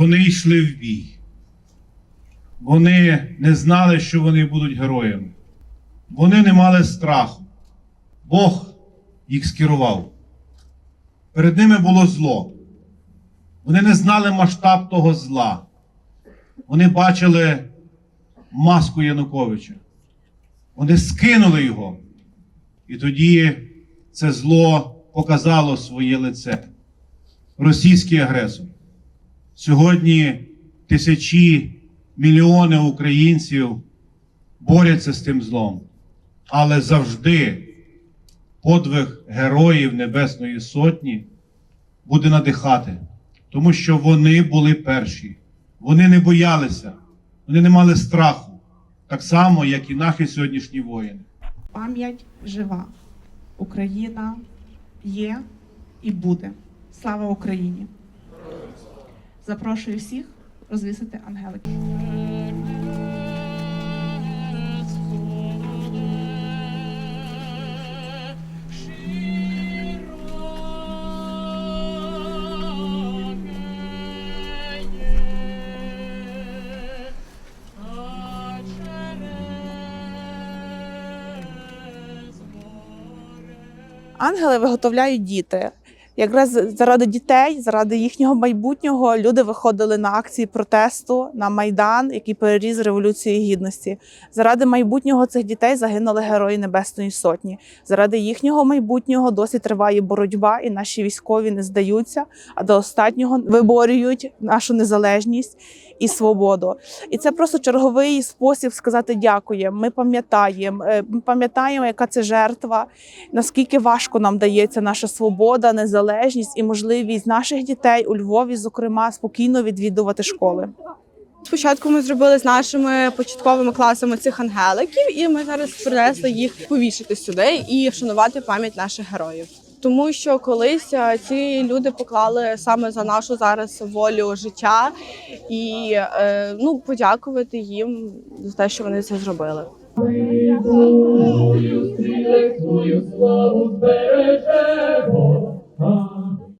Вони йшли в бій. Вони не знали, що вони будуть героями. Вони не мали страху. Бог їх скерував. Перед ними було зло. Вони не знали масштаб того зла. Вони бачили маску Януковича. Вони скинули його. І тоді це зло показало своє лице. Російський агресор. Сьогодні тисячі, мільйони українців борються з тим злом. Але завжди подвиг героїв Небесної Сотні буде надихати, тому що вони були перші. Вони не боялися, вони не мали страху, так само, як і наші сьогоднішні воїни. Пам'ять жива. Україна є і буде. Слава Україні! Запрошую всіх розвісити ангелики. Ангели виготовляють діти. Якраз заради дітей, заради їхнього майбутнього люди виходили на акції протесту на майдан, який переріз революцію гідності. Заради майбутнього цих дітей загинули герої Небесної Сотні. Заради їхнього майбутнього досі триває боротьба, і наші військові не здаються, а до останнього виборюють нашу незалежність і свободу. І це просто черговий спосіб сказати дякуємо. Ми пам'ятаємо, е, ми пам'ятаємо, яка це жертва, наскільки важко нам дається наша свобода, незалежність і можливість наших дітей у Львові, зокрема, спокійно відвідувати школи. Спочатку ми зробили з нашими початковими класами цих ангеликів, і ми зараз принесли їх повішати сюди і вшанувати пам'ять наших героїв. Тому що колись е, ці люди поклали саме за нашу зараз волю життя, і е, ну подякувати їм за те, що вони це зробили. Ми волю,